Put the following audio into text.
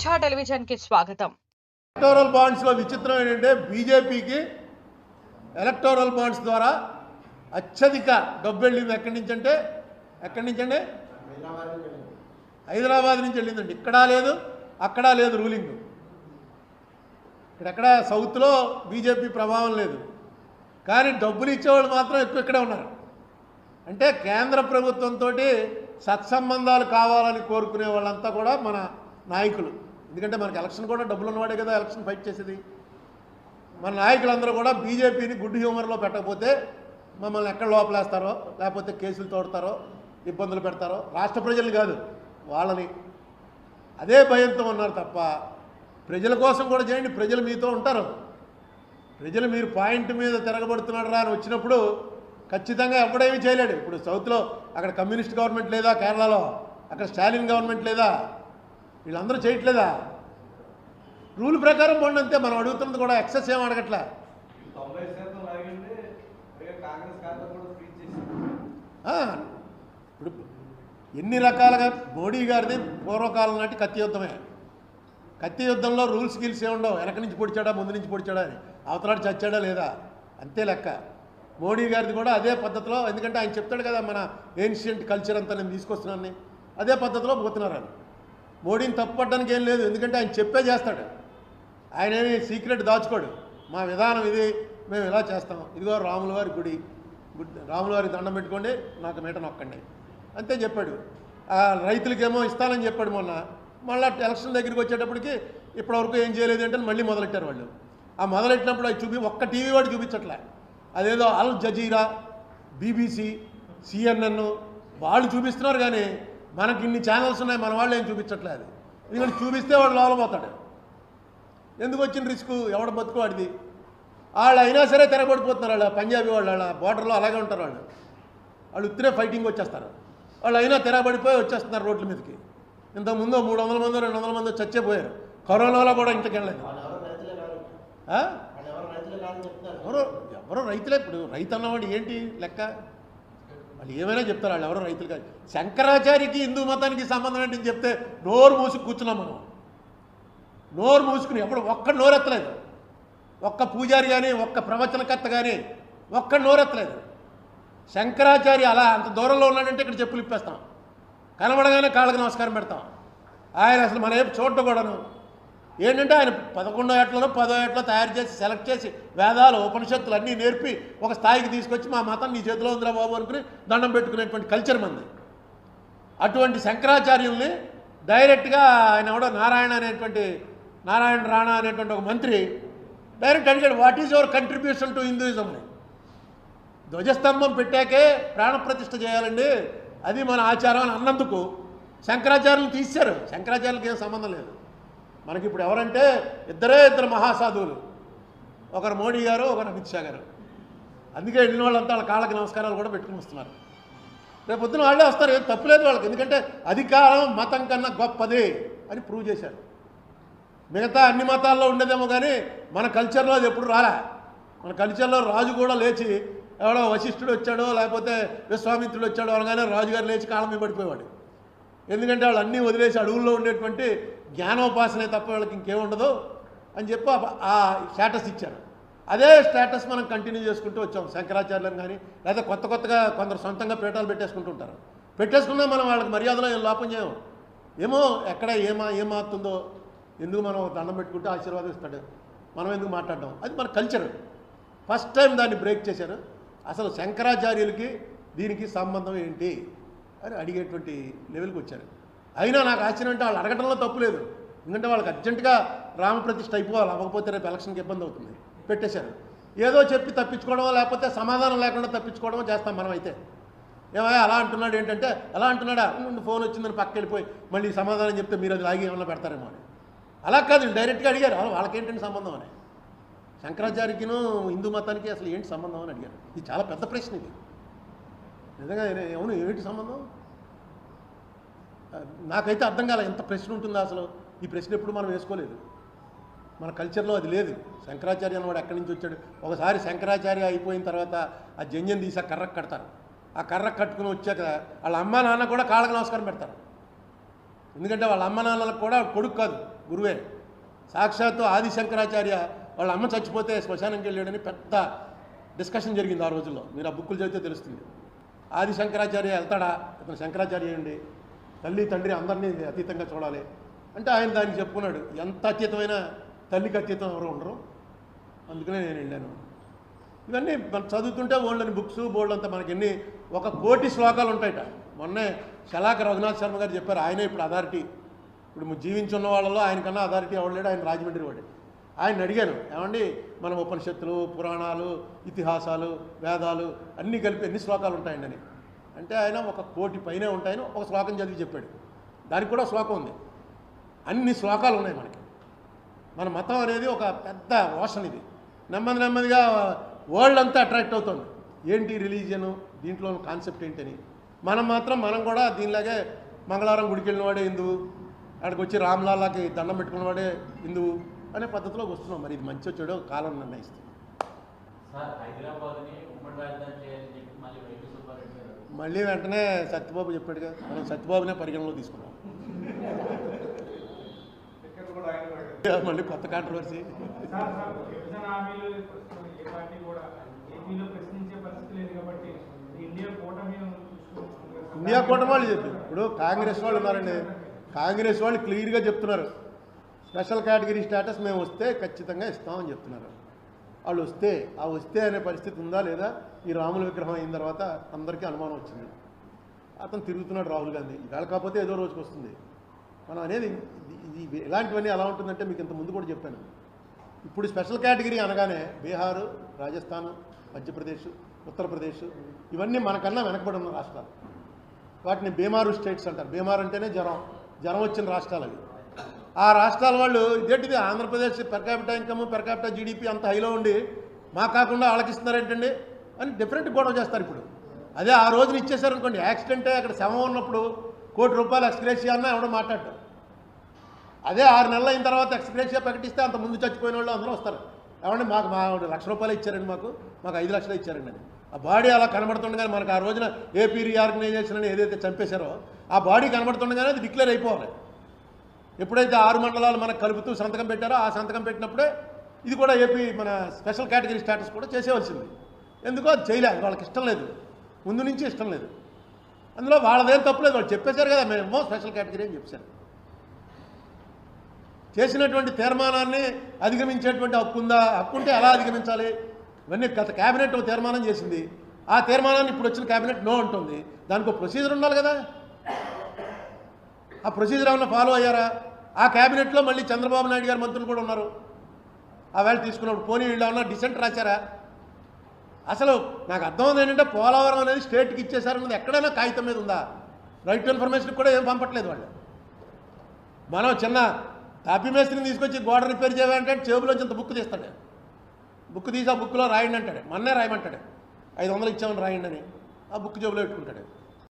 దిశా టెలివిజన్కి స్వాగతం. ఎలక్టోరల్ బాండ్స్లో విచిత్రం ఏంటంటే బీజేపీకి ఎలక్టోరల్ బాండ్స్ ద్వారా అత్యధిక డబ్బు వెళ్ళింది ఎక్కడి నుంచి అంటే ఎక్కడి నుంచి అండి? హైదరాబాద్ నుంచి వెళ్ళిందండి. ఇక్కడా లేదు అక్కడా లేదు రూలింగ్ ఇక్కడెక్కడ సౌత్లో బీజేపీ ప్రభావం లేదు. కానీ డబ్బులు ఇచ్చేవాళ్ళు మాత్రం ఎక్కువ ఇక్కడే ఉన్నారు. అంటే కేంద్ర ప్రభుత్వంతో సత్సంబంధాలు కావాలని కోరుకునే వాళ్ళంతా కూడా మన నాయకులు. ఎందుకంటే మనకి ఎలక్షన్ కూడా డబ్బులు ఉన్నవాడే కదా ఎలక్షన్ ఫైట్ చేసేది. మన నాయకులందరూ కూడా బీజేపీని గుడ్ హ్యూమర్లో పెట్టకపోతే మమ్మల్ని ఎక్కడ లోపలేస్తారో లేకపోతే కేసులు తోడతారో ఇబ్బందులు పెడతారో రాష్ట్ర ప్రజలు కాదు వాళ్ళని. అదే భయంతో ఉన్నారు తప్ప ప్రజల కోసం కూడా చేయండి ప్రజలు మీతో ఉంటారు. ప్రజలు మీరు పాయింట్ మీద తిరగబడుతున్నాడు రా అని వచ్చినప్పుడు ఖచ్చితంగా ఎవడేమీ చేయలేడు. ఇప్పుడు సౌత్లో అక్కడ కమ్యూనిస్ట్ గవర్నమెంట్ లేదా కేరళలో అక్కడ స్టాలిన్ గవర్నమెంట్ లేదా వీళ్ళందరూ చేయట్లేదా? రూల్ ప్రకారం పోండి అంతే మనం అడుగుతున్నది కూడా ఎక్సెస్ ఏం అడగట్లే? ఇప్పుడు ఎన్ని రకాలుగా మోడీ గారిది పూర్వకాలం నాటి కత్తి యుద్ధమే. కత్తి యుద్ధంలో రూల్స్ గిల్స్ ఏముండవు వెనక నుంచి పొడిచాడా ముందు నుంచి పొడిచాడా అని. అవతలాడు చచ్చాడా లేదా? అంతే లెక్క. మోడీ గారిది కూడా అదే పద్ధతిలో ఎందుకంటే ఆయన చెప్తాడు కదా మన ఏన్షియంట్ కల్చర్ అంతా నేను తీసుకొస్తున్నాను అదే పద్ధతిలో పోతున్నారు మోడీని తప్పుపట్టడానికి ఏం లేదు ఎందుకంటే ఆయన చెప్పే చేస్తాడు. ఆయన ఏమి సీక్రెట్ దాచుకోడు. మా విధానం ఇది మేము ఇలా చేస్తాం. ఇదిగో రాముల వారి గుడి. గుడ్ రాముల వారికి దండం పెట్టుకోండి నాకు మీట నొక్కండి. అంతే చెప్పాడు. రైతులకేమో ఇస్తానని చెప్పాడు మొన్న. మళ్ళీ ఎలక్షన్ దగ్గరికి వచ్చేటప్పటికి ఇప్పటివరకు ఏం చేయలేదు అంటే మళ్ళీ మొదలెట్టారు వాళ్ళు. ఆ మొదలెట్టినప్పుడు అది చూపి ఒక్క టీవీ వాడు చూపించట్లే. అదేదో అల్ జజీరా బీబీసీ సిఎన్ఎన్ వాళ్ళు చూపిస్తున్నారు కానీ మనకి ఇన్ని ఛానల్స్ ఉన్నాయి మన వాళ్ళు ఏం చూపించట్లేదు. ఎందుకంటే చూపిస్తే వాడు లోలపోతాడు. ఎందుకు వచ్చిన రిస్క్? ఎవడ బతుకు వాడిది? వాళ్ళు అయినా సరే తిరగబడిపోతున్నారు వాళ్ళు పంజాబీ వాళ్ళు వాళ్ళ బోర్డర్లో అలాగే ఉంటారు వాళ్ళు. వాళ్ళు ఉత్తిరే ఫైటింగ్ వచ్చేస్తారు. వాళ్ళు అయినా తిరగబడిపోయి వచ్చేస్తున్నారు రోడ్ల మీదకి. ఇంతకుముందు మూడు వందల మంది రెండు వందల మంది చచ్చే పోయారు కరోనాలో కూడా ఆ? ఎవరో ఎవరో రైతులే ఇప్పుడు? రైతు అన్నవాడు ఏంటి లెక్క? వాళ్ళు ఏమైనా చెప్తారు వాళ్ళు ఎవరో రైతులు కాదు శంకరాచార్యకి హిందూ మతానికి సంబంధం ఏంటని చెప్తే నోరు మూసుకు కూర్చున్నాం మనం. నోరు మూసుకుని ఎప్పుడు ఒక్క నోరెత్తలేదు. ఒక్క పూజారి కానీ ఒక్క ప్రవచనకర్త కానీ ఒక్క నోరెత్తలేదు. శంకరాచార్య అలా అంత దూరంలో ఉన్నాడంటే ఇక్కడ చెప్పులు ఇప్పేస్తాం. కనబడగానే కాళ్ళకి నమస్కారం పెడతాం. ఆయన అసలు మన వైపు చూడటం కూడాను ఏంటంటే ఆయన పదకొండో ఏట్లలో పదో ఏట్లో తయారు చేసి సెలెక్ట్ చేసి వేదాలు ఉపనిషత్తులు అన్నీ నేర్పి ఒక స్థాయికి తీసుకొచ్చి మా మతం నీ చేతిలో ఉందిరా బాబు అనుకుని దండం పెట్టుకునేటువంటి కల్చర్ మంది. అటువంటి శంకరాచార్యుల్ని డైరెక్ట్గా ఆయన కూడా నారాయణ అనేటువంటి నారాయణ రాణా అనేటువంటి ఒక మంత్రి డైరెక్ట్ అడిగాడు what is your contribution to Hinduism అని. ధ్వజస్తంభం పెట్టాకే ప్రాణప్రతిష్ఠ చేయాలండి అది మన ఆచారం అని అన్నందుకు శంకరాచార్యులు తీశారు. శంకరాచార్యులకి ఏం సంబంధం లేదు. మనకి ఇప్పుడు ఎవరంటే ఇద్దరే ఇద్దరు మహాసాధువులు. ఒకరు మోడీ గారు ఒకరు అమిత్ షా గారు. అందుకే వెళ్ళిన వాళ్ళంతా వాళ్ళ కాళ్ళకి నమస్కారాలు కూడా పెట్టుకుని వస్తున్నారు. రేపు పొద్దున వాళ్ళే వస్తారు ఏం తప్పులేదు వాళ్ళకి. ఎందుకంటే అధికారం మతం కన్నా గొప్పది అని ప్రూవ్ చేశారు. మిగతా అన్ని మతాల్లో ఉండేదేమో కానీ మన కల్చర్లో అది ఎప్పుడు రాలే. మన కల్చర్లో రాజు కూడా లేచి ఎవడో వశిష్ఠుడు వచ్చాడో లేకపోతే విశ్వామిత్రుడు వచ్చాడో అనగానే రాజుగారు లేచి కాలం మీద పడిపోయేవాడు. ఎందుకంటే వాళ్ళు అన్నీ వదిలేసి అడవుల్లో ఉండేటువంటి జ్ఞానోపాసనే తప్ప వాళ్ళకి ఇంకేముండదు అని చెప్పి ఆ- స్టేటస్ ఇచ్చారు. అదే స్టేటస్ మనం కంటిన్యూ చేసుకుంటూ వచ్చాం శంకరాచార్యులను కానీ లేదా కొత్త కొత్తగా కొందరు సొంతంగా పీఠాలు పెట్టేసుకుంటూ ఉంటారు పెట్టేసుకున్నా మనం వాళ్ళకి మర్యాదలో ఏం లోపం చేయం ఏమో ఎక్కడ ఏమా ఏమాతుందో ఎందుకు మనం దండం పెట్టుకుంటే ఆశీర్వాదం ఇస్తాడు మనం ఎందుకు మాట్లాడడం? అది మన కల్చర్ ఫస్ట్ టైం దాన్ని బ్రేక్ చేశారు. అసలు శంకరాచార్యులకి దీనికి సంబంధం ఏంటి? అని అడిగేటువంటి లెవెల్కి వచ్చారు. అయినా నాకు ఆశ్చర్యం అంటే వాళ్ళు అడగడంలో తప్పు లేదు. ఎందుకంటే వాళ్ళకి అర్జెంటుగా రామప్రతిష్ఠ అయిపోవాలి. అవ్వకపోతే రేపు ఎలక్షన్కి ఇబ్బంది అవుతుంది. పెట్టేశారు. ఏదో చెప్పి తప్పించుకోవడమో లేకపోతే సమాధానం లేకుండా తప్పించుకోవడమో చేస్తాం మనం అయితే ఏమయ్యా అలా అంటున్నాడు ఏంటంటే ఎలా అంటున్నాడా? నుండి ఫోన్ వచ్చిందని పక్క వెళ్ళిపోయి మళ్ళీ సమాధానం చెప్తే మీరు అది లాగి ఏమన్నా పెడతారేమో అని. అలా కాదు డైరెక్ట్గా అడిగారు. వాళ్ళకేంటంటే సంబంధం? అని. శంకరాచార్యకిను హిందూ మతానికి అసలు ఏంటి సంబంధం అని అడిగారు. ఇది చాలా పెద్ద ప్రశ్న ఇది. నిజంగా అవును ఏమిటి సంబంధం? నాకైతే అర్థం కాలే ఎంత ప్రశ్న ఉంటుందో అసలు? ఈ ప్రశ్న ఎప్పుడు మనం వేసుకోలేదు. మన కల్చర్లో అది లేదు. శంకరాచార్య అన్నవాడు ఎక్కడి నుంచి వచ్చాడు? ఒకసారి శంకరాచార్య అయిపోయిన తర్వాత ఆ జంజన్ తీసి ఆ కర్రకు కడతారు. ఆ కర్రకు కట్టుకుని వచ్చాక వాళ్ళ అమ్మ నాన్న కూడా కాళ్ళకు నమస్కారం పెడతారు. ఎందుకంటే వాళ్ళ అమ్మ నాన్నలకు కూడా కొడుకు కాదు గురువే. సాక్షాత్తు ఆది శంకరాచార్య వాళ్ళ అమ్మ చచ్చిపోతే శ్మశానంకి వెళ్ళాడని పెద్ద డిస్కషన్ జరిగింది ఆ రోజుల్లో. మీరు ఆ బుక్కులు చదివితే తెలుస్తుంది. ఆది శంకరాచార్య వెళ్తాడా? ఇతను శంకరాచార్య అండి తల్లి తండ్రి అందరినీ అతీతంగా చూడాలి. అంటే ఆయన దానికి చెప్పుకున్నాడు ఎంత అతీతమైన తల్లికి అతీతం ఎవరు ఉండరు. అందుకనే నేను వెళ్ళాను. ఇవన్నీ మనం చదువుతుంటే ఓళ్ళని బుక్స్ బోర్డు అంతా మనకి ఎన్ని ఒక కోటి శ్లోకాలు ఉంటాయట. మొన్నే శలాక రఘునాథ్ శర్మ గారు చెప్పారు ఆయనే ఇప్పుడు అథారిటీ. ఇప్పుడు జీవించున్న వాళ్ళలో ఆయనకన్నా అథారిటీ ఎవడు లేడు ఆయన రాజమండ్రి వాడు. ఆయన అడిగాను ఏమండి మనం ఉపనిషత్తులు పురాణాలు ఇతిహాసాలు వేదాలు అన్నీ కలిపి ఎన్ని శ్లోకాలు ఉంటాయండి అని. అంటే ఆయన ఒక కోటి పైనే ఉంటాయని ఒక శ్లోకం చదివి చెప్పాడు. దానికి కూడా శ్లోకం ఉంది. అన్ని శ్లోకాలు ఉన్నాయి మనకి. మన మతం అనేది ఒక పెద్ద ఓషన్ ఇది. నెమ్మది నెమ్మదిగా వరల్డ్ అంతా అట్రాక్ట్ అవుతుంది. ఏంటి రిలీజియను? దీంట్లో కాన్సెప్ట్ ఏంటని. మనం మాత్రం మనం కూడా దీనిలాగే మంగళవారం గుడికి వెళ్ళినవాడే హిందువు అక్కడికి వచ్చి రామ్లాలాకి దండం పెట్టుకున్నవాడే హిందువు అనే పద్ధతిలోకి వస్తున్నాం. మరి ఇది మంచి వచ్చాడో కాలం నిర్ణయిస్తుంది సార్ హైదరాబాద్ని ఉమ్మడి రాజధాని చేయాలని చెప్పి మళ్ళీ వైవి సుబ్బారెడ్డి గారు మళ్ళీ వెంటనే సత్యబాబు చెప్పాడుగా మనం సత్యబాబునే పరిగణలో తీసుకున్నాం మళ్ళీ కొత్త కాంట్రవర్సీ కదా. ఇండియా కూటమి వాళ్ళు చెప్పారు. ఇప్పుడు కాంగ్రెస్ వాళ్ళు ఉన్నారండి. కాంగ్రెస్ వాళ్ళు క్లియర్గా చెప్తున్నారు. స్పెషల్ కేటగిరీ స్టేటస్ మేము వస్తే ఖచ్చితంగా ఇస్తామని చెప్తున్నారు. వాళ్ళు వస్తే ఆ వస్తే అనే పరిస్థితి ఉందా లేదా? ఈ రాముల విగ్రహం అయిన తర్వాత అందరికీ అనుమానం వచ్చింది. అతను తిరుగుతున్నాడు రాహుల్ గాంధీ. ఇవాళ కాకపోతే ఏదో రోజుకి వస్తుంది. మనం అనేది ఇది- ఇలాంటివన్నీ ఎలా ఉంటుందంటే మీకు ఇంత ముందు కూడా చెప్పాను. ఇప్పుడు స్పెషల్ కేటగిరీ అనగానే బీహారు రాజస్థాన్ మధ్యప్రదేశ్ ఉత్తరప్రదేశ్ ఇవన్నీ మనకన్నా వెనకబడి ఉన్న రాష్ట్రాలు. వాటిని బీమారు స్టేట్స్ అంటారు. బీమార్ అంటేనే జ్వరం జ్వరం వచ్చిన రాష్ట్రాలు అవి. ఆ రాష్ట్రాల వాళ్ళు ఇదేంటిది? Andhra Pradesh per capital income per GDP అంత హైలో ఉండి మా కాకుండా ఆలకిస్తున్నారేంటండి అని డిఫరెంట్ గొడవ చేస్తారు ఇప్పుడు. అదే ఆ రోజున ఇచ్చేసారనుకోండి యాక్సిడెంటే అక్కడ శవం ఉన్నప్పుడు కోటి రూపాయలు ఎక్స్గ్రేషియా అన్న ఎవడో మాట్లాడటం అదే ఆరు నెలలు అయిన తర్వాత ఎక్స్గ్రేషియా ప్రకటిస్తే అంత ముందు చచ్చిపోయిన వాళ్ళు అందరూ వస్తారు. ఏమండి మాకు మా లక్ష రూపాయలు ఇచ్చారండి మాకు మాకు ఐదు లక్షలు ఇచ్చారండి అని. ఆ బాడీ అలా కనబడుతుండగానే మనకు ఆ రోజున ఏపీ రీఆర్గనైజేషన్ అని ఏదైతే చంపేశారో ఆ బాడీ కనబడుతుండగానే అది డిక్లేర్ అయిపోవాలి. ఎప్పుడైతే ఆరు మండలాలు మనకు కలుపుతూ సంతకం పెట్టారో ఆ సంతకం పెట్టినప్పుడే ఇది కూడా ఏపీ మన స్పెషల్ కేటగిరీ స్టేటస్ కూడా చేసేవలసింది. ఎందుకో అది చేయలేదు వాళ్ళకి ఇష్టం లేదు. ముందు నుంచి ఇష్టం లేదు. అందులో వాళ్ళదేం తప్పులేదు వాళ్ళు చెప్పేశారు కదా మేము స్పెషల్ కేటగిరీ అని చెప్పారు. చేసినటువంటి తీర్మానాన్ని అధిగమించేటువంటి హక్కు ఉందా? హక్కు ఉంటే ఎలా అధిగమించాలి? ఇవన్నీ గత క్యాబినెట్ తీర్మానం చేసింది. ఆ తీర్మానాన్ని ఇప్పుడు వచ్చిన క్యాబినెట్ నో ఉంటుంది దానికి ప్రొసీజర్ ఉండాలి కదా. ఆ ప్రొసీజర్ ఏమన్నా ఫాలో అయ్యారా? ఆ క్యాబినెట్లో మళ్ళీ చంద్రబాబు నాయుడు గారు మంత్రులు కూడా ఉన్నారు. ఆ వేళ తీసుకున్నప్పుడు పోనీ వీళ్ళు ఏమన్నా డిసెంట్ రాశారా? అసలు నాకు అర్థం ఏంటంటే పోలవరం అనేది స్టేట్కి ఇచ్చేసారన్నది ఎక్కడైనా కాగితం మీద ఉందా? రైట్ టు ఇన్ఫర్మేషన్ కూడా ఏం పంపట్లేదు వాళ్ళు. మనం చిన్న తాపీ మేస్త్రిని తీసుకొచ్చి గోడ రిపేర్ చేయాలంటే జేబులోంచి ఇంత బుక్ తీస్తాడు. బుక్ తీసి ఆ బుక్లో రాయండి అంటాడు. మొన్నే రాయమంటాడు. ఐదు వందలు ఇచ్చామని రాయండి అని ఆ బుక్ జేబులో పెట్టుకుంటాడు.